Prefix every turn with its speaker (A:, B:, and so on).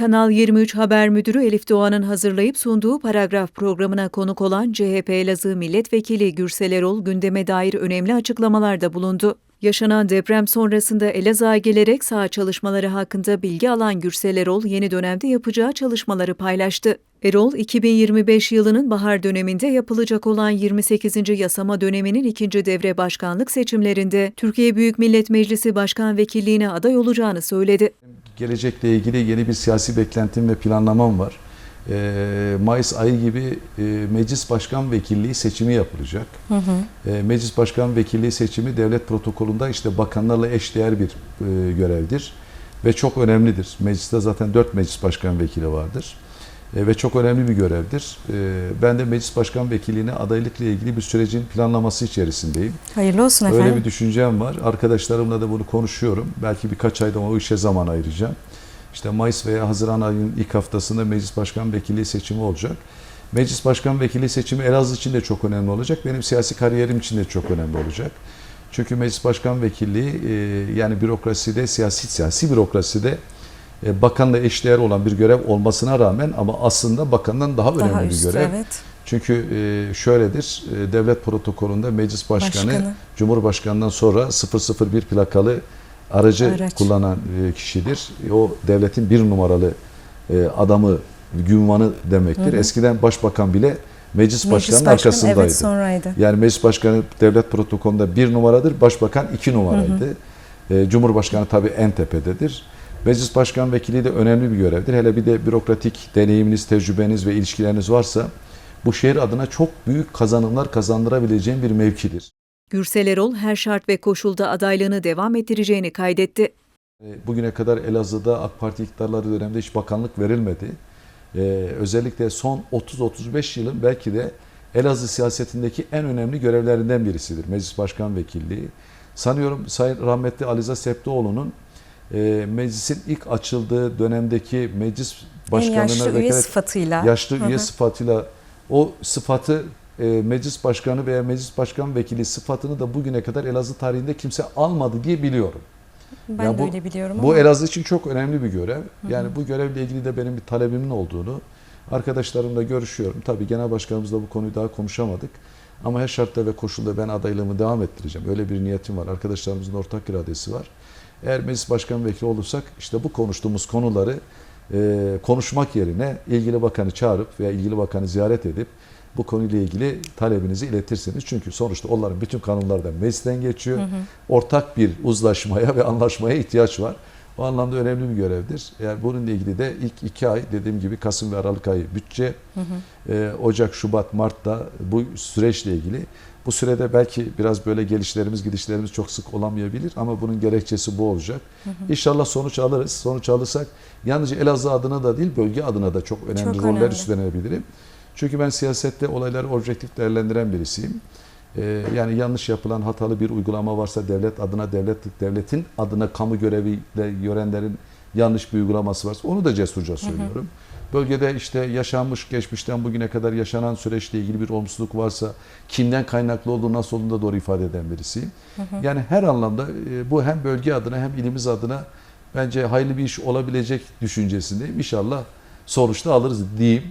A: Kanal 23 Haber Müdürü Elif Doğan'ın hazırlayıp sunduğu paragraf programına konuk olan CHP Elazığ Milletvekili Gürsel Erol gündeme dair önemli açıklamalarda bulundu. Yaşanan deprem sonrasında Elazığ'a gelerek saha çalışmaları hakkında bilgi alan Gürsel Erol yeni dönemde yapacağı çalışmaları paylaştı. Erol, 2025 yılının bahar döneminde yapılacak olan 28. yasama döneminin ikinci devre başkanlık seçimlerinde Türkiye Büyük Millet Meclisi Başkan Vekilliğine aday olacağını söyledi.
B: Gelecekle ilgili yeni bir siyasi beklentim ve planlamam var. Ee, Mayıs ayı gibi e, meclis başkan vekilliği seçimi yapılacak.
C: Hı hı.
B: E, meclis başkan vekilliği seçimi devlet protokolünde işte bakanlarla eşdeğer bir e, görevdir ve çok önemlidir. Mecliste zaten dört meclis başkan vekili vardır E, ve çok önemli bir görevdir. E, ben de meclis başkan vekilliğine adaylıkla ilgili bir sürecin planlaması içerisindeyim.
C: Hayırlı olsun efendim.
B: Öyle bir düşüncem var. Arkadaşlarımla da bunu konuşuyorum. Belki birkaç ayda o işe zaman ayıracağım. İşte Mayıs veya Haziran ayının ilk haftasında meclis başkan vekilliği seçimi olacak. Meclis başkan vekili seçimi Elazığ için de çok önemli olacak. Benim siyasi kariyerim için de çok önemli olacak. Çünkü meclis başkan vekilliği e, yani bürokraside, siyasi siyasi bürokraside e, bakanla eşdeğer olan bir görev olmasına rağmen ama aslında bakandan daha önemli
C: Daha
B: bir görev.
C: evet.
B: Çünkü e, şöyledir, e, devlet protokolünde meclis başkanı,
C: Başkanı.
B: Cumhurbaşkanından sonra 001 plakalı aracı
C: Araç.
B: kullanan e, kişidir. E, O devletin bir numaralı e, adamı, gümmanı demektir.
C: Hı hı.
B: Eskiden başbakan bile meclis,
C: Meclis
B: başkanının
C: başkanı,
B: arkasındaydı.
C: Evet sonraydı.
B: Yani meclis başkanı devlet protokolünde bir numaradır, başbakan iki numaraydı. E, Cumhurbaşkanı tabii en tepededir. Meclis başkan vekili de önemli bir görevdir. Hele bir de bürokratik deneyiminiz, tecrübeniz ve ilişkileriniz varsa bu şehir adına çok büyük kazanımlar kazandırabileceğin bir mevkidir.
A: Gürsel Erol her şart ve koşulda adaylığını devam ettireceğini kaydetti.
B: E, Bugüne kadar Elazığ'da AK Parti iktidarları döneminde hiç bakanlık verilmedi. E, özellikle son 30-35 yılın belki de Elazığ siyasetindeki en önemli görevlerinden birisidir. Meclis Başkan Vekilliği. Sanıyorum Sayın Rahmetli Aliza Septoğlu'nun e, meclisin ilk açıldığı dönemdeki meclis
C: En
B: başkanlığına
C: yaşlı üye
B: vekalet-
C: sıfatıyla.
B: yaşlı
C: Hı hı.
B: üye sıfatıyla o sıfatı e, meclis başkanı veya meclis başkan vekili sıfatını da bugüne kadar Elazığ tarihinde kimse almadı diye biliyorum.
C: Ben
B: Ya
C: de
B: bu-
C: öyle biliyorum
B: Bu
C: ama.
B: Elazığ için çok önemli bir görev. Yani bu görevle ilgili de benim bir talebimin olduğunu arkadaşlarımla görüşüyorum. Tabii genel başkanımızla bu konuyu daha konuşamadık. Ama her şartta ve koşulda ben adaylığımı devam ettireceğim. Öyle bir niyetim var. Arkadaşlarımızın ortak iradesi var. Eğer meclis başkan vekili olursak işte bu konuştuğumuz konuları e, konuşmak yerine ilgili bakanı çağırıp veya ilgili bakanı ziyaret edip bu konuyla ilgili talebinizi iletirsiniz. Çünkü sonuçta onların bütün kanunlar da meclisten geçiyor. Ortak bir uzlaşmaya ve anlaşmaya ihtiyaç var. O anlamda önemli bir görevdir. Yani bununla ilgili de ilk iki ay dediğim gibi Kasım ve Aralık ayı bütçe, e, Ocak, Şubat, Mart'ta bu süreçle ilgili. Bu sürede belki biraz böyle gelişlerimiz, gidişlerimiz çok sık olamayabilir ama bunun gerekçesi bu olacak. İnşallah sonuç alırız. Sonuç alırsak yalnızca Elazığ adına da değil, bölge adına da çok önemli
C: Çok
B: roller
C: önemli.
B: üstlenebilirim. Çünkü ben siyasette olayları objektif değerlendiren birisiyim. Ee, yani yanlış yapılan hatalı bir uygulama varsa devlet adına devlet devletin adına kamu göreviyle görenlerin yanlış bir uygulaması varsa onu da cesurca söylüyorum. Bölgede işte yaşanmış geçmişten bugüne kadar yaşanan süreçle ilgili bir olumsuzluk varsa kimden kaynaklı olduğu nasıl olduğunu da doğru ifade eden birisiyim. Yani her anlamda e, bu hem bölge adına hem ilimiz adına bence hayırlı bir iş olabilecek düşüncesindeyim. İnşallah sonuçta alırız diyeyim.